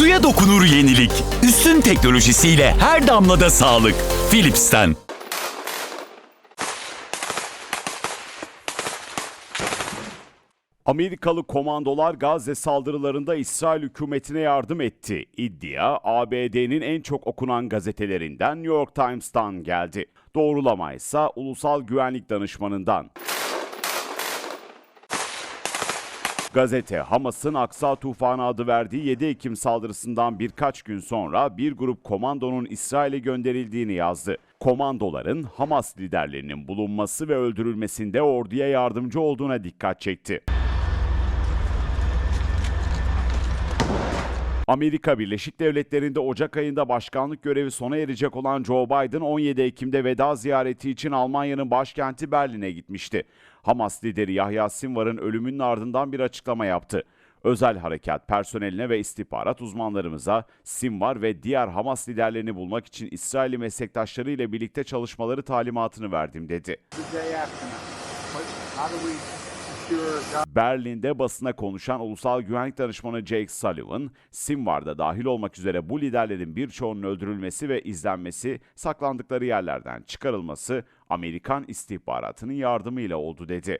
Suya dokunur yenilik. Üstün teknolojisiyle her damlada sağlık. Philips'ten. Amerikalı komandolar Gazze saldırılarında İsrail hükümetine yardım etti. İddia ABD'nin en çok okunan gazetelerinden New York Times'tan geldi. Doğrulama ise Ulusal Güvenlik Danışmanı'ndan. Gazete, Hamas'ın Aksa Tufanı adı verdiği 7 Ekim saldırısından birkaç gün sonra bir grup komandonun İsrail'e gönderildiğini yazdı. Komandoların Hamas liderlerinin bulunması ve öldürülmesinde orduya yardımcı olduğuna dikkat çekti. Amerika Birleşik Devletleri'nde Ocak ayında başkanlık görevi sona erecek olan Joe Biden 17 Ekim'de veda ziyareti için Almanya'nın başkenti Berlin'e gitmişti. Hamas lideri Yahya Sinvar'ın ölümünün ardından bir açıklama yaptı. Özel harekat personeline ve istihbarat uzmanlarımıza Sinvar ve diğer Hamas liderlerini bulmak için İsrailli meslektaşları ile birlikte çalışmaları talimatını verdim dedi. Berlin'de basına konuşan Ulusal Güvenlik Danışmanı Jake Sullivan, Sinvar'da dahil olmak üzere bu liderlerin birçoğunun öldürülmesi ve izlenmesi, saklandıkları yerlerden çıkarılması Amerikan istihbaratının yardımıyla oldu dedi.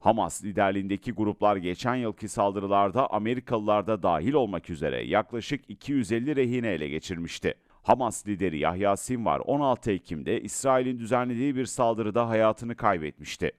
Hamas liderliğindeki gruplar geçen yılki saldırılarda Amerikalılar da dahil olmak üzere yaklaşık 250 rehine ele geçirmişti. Hamas lideri Yahya Sinvar 16 Ekim'de İsrail'in düzenlediği bir saldırıda hayatını kaybetmişti.